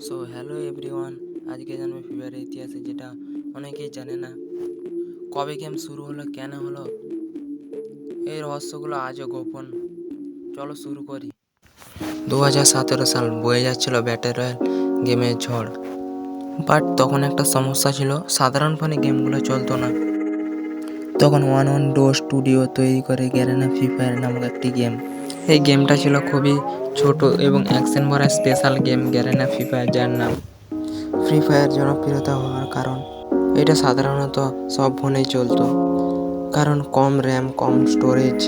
So hello everyone আজকে জানবে free ফায়ারের ইতিহাসে যেটা অনেকেই জানে না। কবে গেম শুরু হলো, কেন হলো? এই রহস্যগুলো আজও গোপন। চলো শুরু করি। দু হাজার সতেরো সাল বয়ে যাচ্ছিল ব্যাটল রয়্যাল গেমের ঝড়। বাট তখন একটা সমস্যা ছিল, সাধারণ ফোনে গেমগুলো চলতো না। তখন ওয়ান ওয়ান ডো স্টুডিও তৈরি করে গ্যারেনা ফ্রি ফায়ার নামক একটি গেম এই গেমটা ছিল খুবই ছোট এবং অ্যাকশন ভরা special game, Garena free fire, যার নাম ফ্রি ফায়ার জনপ্রিয়তা হওয়ার কারণ। এটা সাধারণত সব ফোনেই চলতো, কারণ কম র্যাম, কম স্টোরেজ।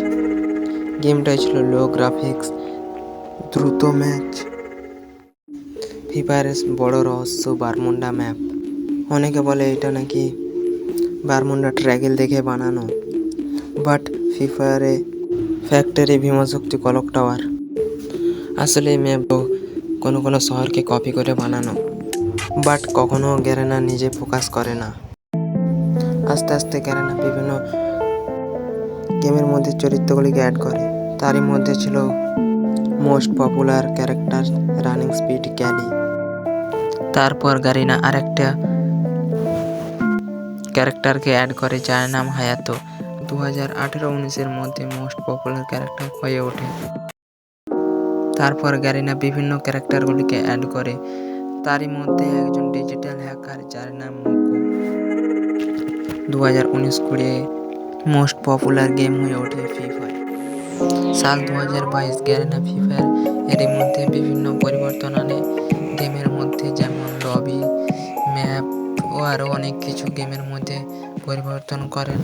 গেমটাই ছিল লো গ্রাফিক্স, দ্রুত ম্যাচ। ফ্রি ফায়ারের বড় রহস্য বারমুন্ডা ম্যাপ। অনেকে বলে এটা নাকি বারমুন্ডা ট্র্যাগেল দেখে বানানো, বাট ফ্রি ফায়ারে ফ্যাক্টরি ভীমাশক্তি কলক টাওয়ার। আসলে এই ম্যাপ কোনো কোনো শহরকে কপি করে বানানো। বাট কখনো গ্যারেনা নিজে ফোকাস করে না। আস্তে আস্তে গ্যারেনা বিভিন্ন গেমের মধ্যে চরিত্রগুলিকে অ্যাড করে। তারই মধ্যে ছিল most popular character running speed Kelly তারপর গারিনা আরেকটা ক্যারেক্টারকে অ্যাড করে যার নাম হায়াতো। দু হাজার আঠেরো উনিশের মধ্যে মোস্ট পপুলার ক্যারেক্টার হয়ে ওঠে। তারপর গ্যারিনা বিভিন্ন ক্যারেক্টারগুলিকে অ্যাড করে। তারই মধ্যে একজন ডিজিটাল হ্যাকার যার নাম মুকু। দু হাজার উনিশ কুড়ি মোস্ট পপুলার গেম হয়ে ওঠে ফ্রি ফায়ার সাল দু হাজার বাইশ গ্যারেনা ফ্রি ফায়ার এরই মধ্যে বিভিন্ন পরিবর্তন আনে গেমের মধ্যে, যেমন লবি ম্যাপ ও আরও অনেক কিছু গেমের মধ্যে পরিবর্তন করেন।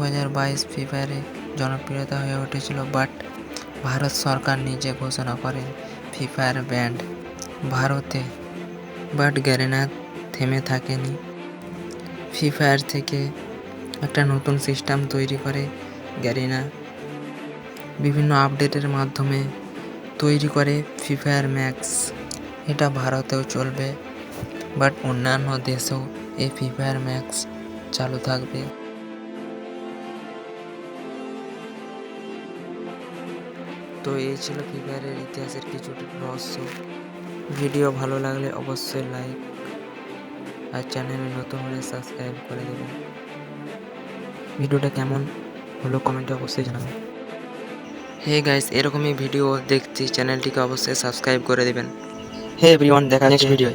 দু হাজার বাইশ ফ্রি ফায়ারে জনপ্রিয়তা হয়ে উঠেছিল, বাট ভারত সরকার নিজে ঘোষণা করেন ফ্রি ফায়ার ব্যান্ড ভারতে, বাট গ্যারেনা থেমে থাকেনি। ফ্রি ফায়ার থেকে একটা নতুন সিস্টেম তৈরি করে গ্যারিনা। বিভিন্ন আপডেটের মাধ্যমে তৈরি করে ফ্রি ফায়ার ম্যাক্স। এটা ভারতেও চলবে, বাট অন্যান্য দেশেও এই ফ্রি ফায়ার ম্যাক্স চালু থাকবে। তো এই ছিল ফ্রি ফায়ারের ইতিহাসের কিছু রহস্য। ভিডিও ভালো লাগলে অবশ্যই লাইক আর চ্যানেলে নতুন হলে সাবস্ক্রাইব করে দেবেন। ভিডিওটা কেমন হলো কমেন্টে অবশ্যই জানাবেন। হে গাইস এরকমই ভিডিও দেখছি চ্যানেলটিকে অবশ্যই সাবস্ক্রাইব করে দেবেন। হে এভরিওয়ান দেখা নেক্সট ভিডিও